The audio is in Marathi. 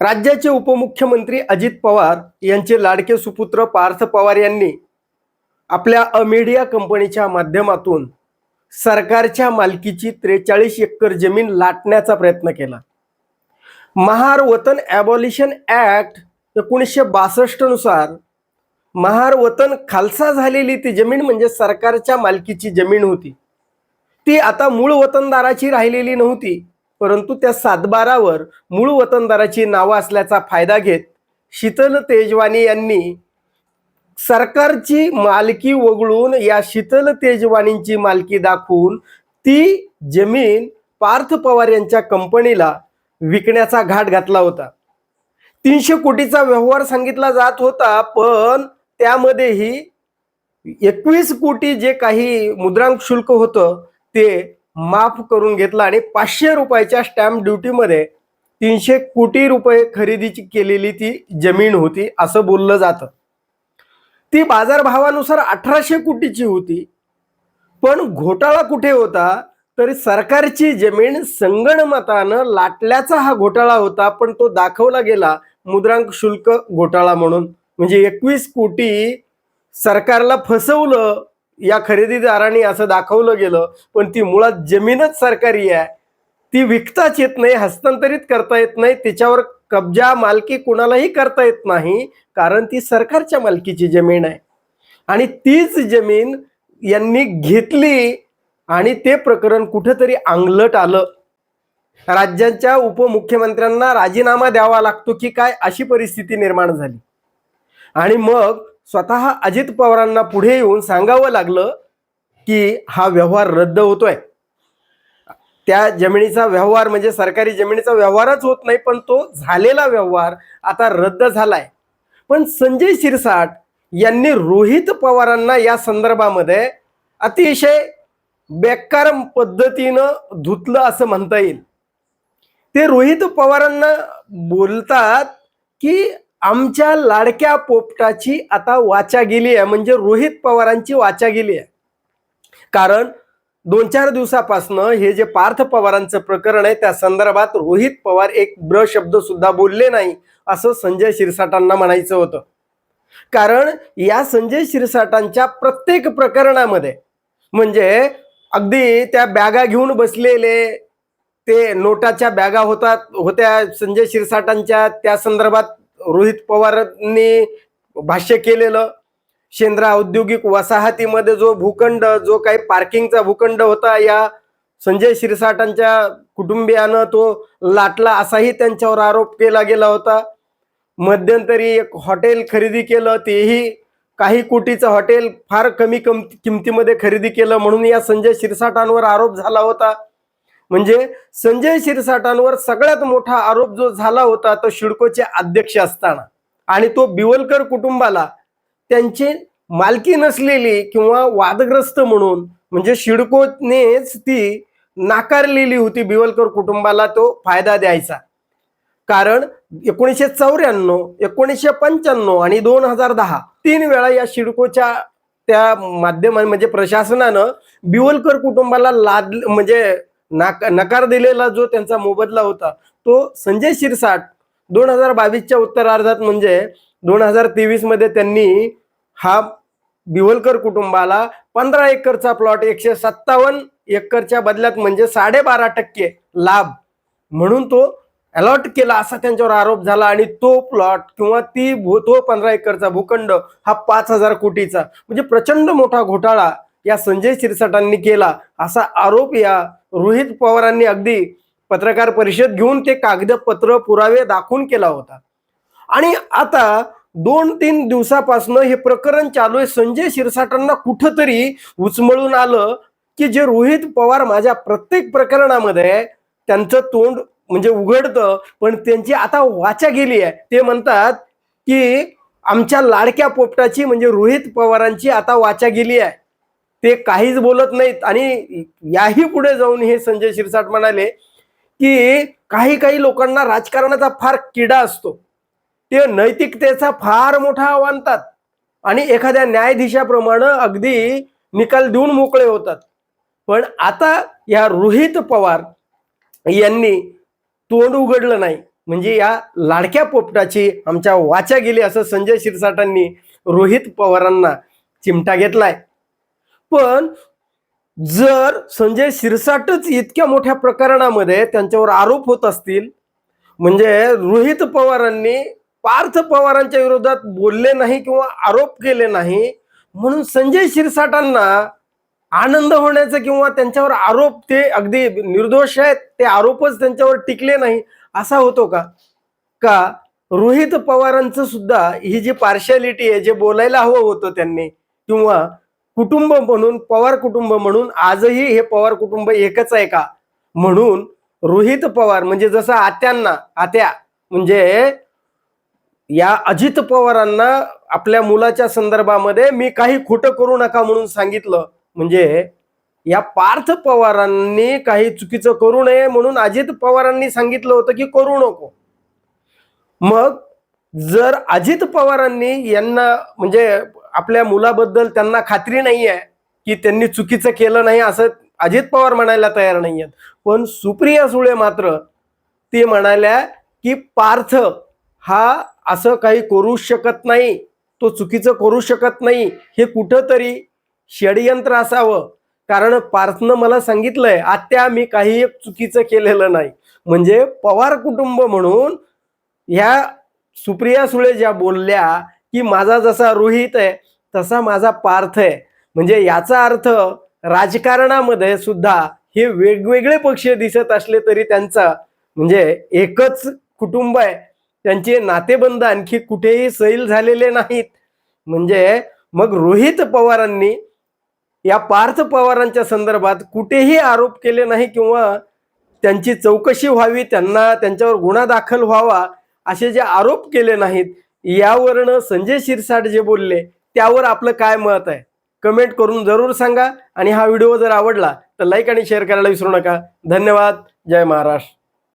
राज्याचे उपमुख्यमंत्री अजित पवार यांचे लाडके सुपुत्र पार्थ पवार यांनी आपल्या अमेडिया कंपनीच्या माध्यमातून सरकारच्या मालकीची त्रेचाळीस एकर जमीन लाटण्याचा प्रयत्न केला. महार वतन ॲबॉलिशन ॲक्ट एकोणीसशे बासष्टनुसार महार वतन खालसा झालेली ती जमीन म्हणजे सरकारच्या मालकीची जमीन होती. ती आता मूळ वतनदाराची राहिलेली नव्हती. परंतु त्या सातबारावर मूळ वतनदाराची नावं असल्याचा फायदा घेत शीतल तेजवानी यांनी सरकारची मालकी वगळून या शीतल तेजवानींची मालकी दाखवून ती जमीन पार्थ पवार यांच्या कंपनीला विकण्याचा घाट घातला होता. तीनशे कोटीचा व्यवहार सांगितला जात होता पण त्यामध्येही एकवीस कोटी जे काही मुद्रांक शुल्क होतं ते माफ करून घेतला आणि पाचशे रुपयाच्या स्टॅम्प ड्युटीमध्ये तीनशे कोटी रुपये खरेदीची केलेली ती जमीन होती असं बोललं जातं. ती बाजारभावानुसार अठराशे कोटीची होती. पण घोटाळा कुठे होता? तर सरकारची जमीन संगणमतानं लाटल्याचा हा घोटाळा होता पण तो दाखवला गेला मुद्रांक शुल्क घोटाळा म्हणून. म्हणजे एकवीस कोटी सरकारला फसवलं या खरेदीदारांनी असं दाखवलं गेलं पण ती मुळात जमीनच सरकारी आहे. ती विकताच येत नाही हस्तांतरित करता येत नाही त्याच्यावर कब्जा मालकी कुणालाही करता येत नाही कारण ती सरकारच्या मालकीची जमीन आहे. आणि तीच जमीन यांनी घेतली आणि ते प्रकरण कुठंतरी अंगलट आलं. राज्यांच्या उपमुख्यमंत्र्यांना राजीनामा द्यावा लागतो की काय अशी परिस्थिती निर्माण झाली. आणि मग स्वतः अजित पवारांना पुढे येऊन सांगावं लागलं की हा व्यवहार रद्द होतोय. त्या जमिनीचा व्यवहार म्हणजे सरकारी जमिनीचा व्यवहारच होत नाही पण तो झालेला व्यवहार आता रद्द झालाय. पण संजय शिरसाट यांनी रोहित पवारांना या संदर्भामध्ये अतिशय बेकार पद्धतीनं धुतलं असं म्हणता येईल. ते रोहित पवारांना बोलतात की आमच्या लाडक्या पोपटाची आता वाचा गेली आहे. म्हणजे रोहित पवारांची वाचा गेली आहे. कारण दोन चार दिवसापासनं हे जे पार्थ पवारांचं प्रकरण आहे त्या संदर्भात रोहित पवार एक ब्र शब्द सुद्धा बोलले नाही असं संजय शिरसाटांना म्हणायचं होतं. कारण या संजय शिरसाटांच्या प्रत्येक प्रकरणामध्ये म्हणजे अगदी त्या बॅगा घेऊन बसलेले ते नोटाच्या बॅगा होतात होत्या संजय शिरसाटांच्या त्या संदर्भात रोहित पवारांनी भाष्य केलेलं शेंद्रा औद्योगिक वसाहतीमध्ये जो भूखंड जो काही पार्किंगचा भूखंड होता या संजय शिरसाटांच्या कुटुंबियानं तो लाटला असाही त्यांच्यावर आरोप केला गेला होता. मध्यंतरी एक हॉटेल खरेदी केलं तेही काही कोटीचं हॉटेल फार कमी कम किमतीमध्ये खरेदी केलं म्हणून या संजय शिरसाटांवर आरोप झाला होता. म्हणजे संजय शिरसाटांवर सगळ्यात मोठा आरोप जो झाला होता तो शिडकोचे अध्यक्ष असताना. आणि तो बिवलकर कुटुंबाला त्यांची मालकी नसलेली किंवा वादग्रस्त म्हणून म्हणजे शिडकोनेच ती नाकारलेली होती बिवलकर कुटुंबाला तो फायदा द्यायचा. कारण एकोणीसशे चौऱ्याण्णव एकोणीसशे पंच्याण्णव आणि दोन हजार दहा तीन वेळा या शिडकोच्या त्या माध्यमा म्हणजे प्रशासनानं बिवलकर कुटुंबाला लाद म्हणजे नकार दिलेला जो त्यांचा मोबदला होता तो संजय शिरसाट दोन हजार बावीसच्या उत्तरार्धात म्हणजे दोन हजार तेवीसमध्ये त्यांनी हा बिवलकर कुटुंबाला पंधरा एकरचा प्लॉट एकशे सत्तावन्न एकरच्या बदल्यात म्हणजे साडेबारा टक्के लाभ म्हणून तो अलॉट केला असा त्यांच्यावर आरोप झाला आणि तो प्लॉट किंवा ती भू तो पंधरा एकरचा भूखंड हा पाच हजार कोटीचा म्हणजे प्रचंड मोठा घोटाळा या संजय शिरसाटांनी केला असा आरोप या रोहित पवारांनी अगदी पत्रकार परिषद घेऊन ते कागदपत्र पुरावे दाखवून केला होता. आणि आता दोन तीन दिवसापासून हे प्रकरण चालू आहे. संजय शिरसाटांना कुठंतरी उचमळून आलं की जे रोहित पवार माझ्या प्रत्येक प्रकरणामध्ये त्यांचं तोंड म्हणजे उघडतं पण त्यांची आता वाचा गेली आहे. ते म्हणतात की आमच्या लाडक्या पोपटाची म्हणजे रोहित पवारांची आता वाचा गेली आहे. ते काहीच बोलत नाहीत. आणि याही पुढे जाऊन हे संजय शिरसाट म्हणाले की काही काही लोकांना राजकारणाचा फार किडा असतो. ते नैतिकतेचा फार मोठा आव्हानतात आणि एखाद्या न्यायाधीशाप्रमाणे अगदी निकाल देऊन मोकळे होतात. पण आता या रोहित पवार यांनी तोंड उघडलं नाही. म्हणजे या लाडक्या पोपटाची आमच्या वाचा गेली असं संजय शिरसाटांनी रोहित पवारांना चिमटा घेतलाय. पण जर संजय शिरसाटच इतक्या मोठ्या प्रकरणामध्ये त्यांच्यावर आरोप होत असतील म्हणजे रोहित पवारांनी पार्थ पवारांच्या विरोधात बोलले नाही किंवा आरोप केले नाही म्हणून संजय शिरसाटांना आनंद होण्याचं किंवा त्यांच्यावर आरोप ते अगदी निर्दोष आहेत ते आरोपच त्यांच्यावर टिकले नाही असा होतो का? का रोहित पवारांचं सुद्धा ही जी पार्शॅलिटी आहे जे बोलायला हवं होतं त्यांनी किंवा कुटुंब म्हणून पवार कुटुंब म्हणून आजही हे पवार कुटुंब एकच आहे का? म्हणून रोहित पवार म्हणजे जसं आत्यांना आत्या म्हणजे या अजित पवारांना आपल्या मुलाच्या संदर्भामध्ये मी काही खोटं करू नका म्हणून सांगितलं. म्हणजे या पार्थ पवारांनी काही चुकीचं करू नये म्हणून अजित पवारांनी सांगितलं होतं की करू नको. मग जर अजित पवारांनी यांना म्हणजे आपल्या मुलाबद्दल त्यांना खात्री नाही आहे की त्यांनी चुकीचं केलं नाही असं अजित पवार म्हणायला तयार नाही आहेत पण सुप्रिया सुळे मात्र ते म्हणाल्या की पार्थ हा असं काही करू शकत नाही तो चुकीचं करू शकत नाही हे कुठंतरी षडयंत्र असावं. कारण पार्थनं मला सांगितलंय आत्या मी काही एक चुकीचं केलेलं नाही. म्हणजे पवार कुटुंब म्हणून ह्या सुप्रिया सुळे ज्या बोलल्या की माझा जसा रोहित आहे तसा माझा पार्थ आहे. म्हणजे याचा अर्थ राजकारणामध्ये सुद्धा हे वेगवेगळे पक्ष दिसत असले तरी त्यांचा म्हणजे एकच कुटुंब आहे. त्यांचे नातेबंध आणखी कुठेही सैल झालेले नाहीत. म्हणजे मग रोहित पवारांनी या पार्थ पवारांच्या संदर्भात कुठेही आरोप केले नाही किंवा त्यांची चौकशी व्हावी त्यांना त्यांच्यावर गुन्हा दाखल व्हावा असे जे आरोप केले नाहीत यावरनं संजय शिरसाट जे बोलले त्यावर आपलं काय मत आहे? कमेंट करून जरूर सांगा आणि हा व्हिडिओ जर आवडला तर लाईक आणि शेअर करायला विसरू नका. धन्यवाद. जय महाराष्ट्र.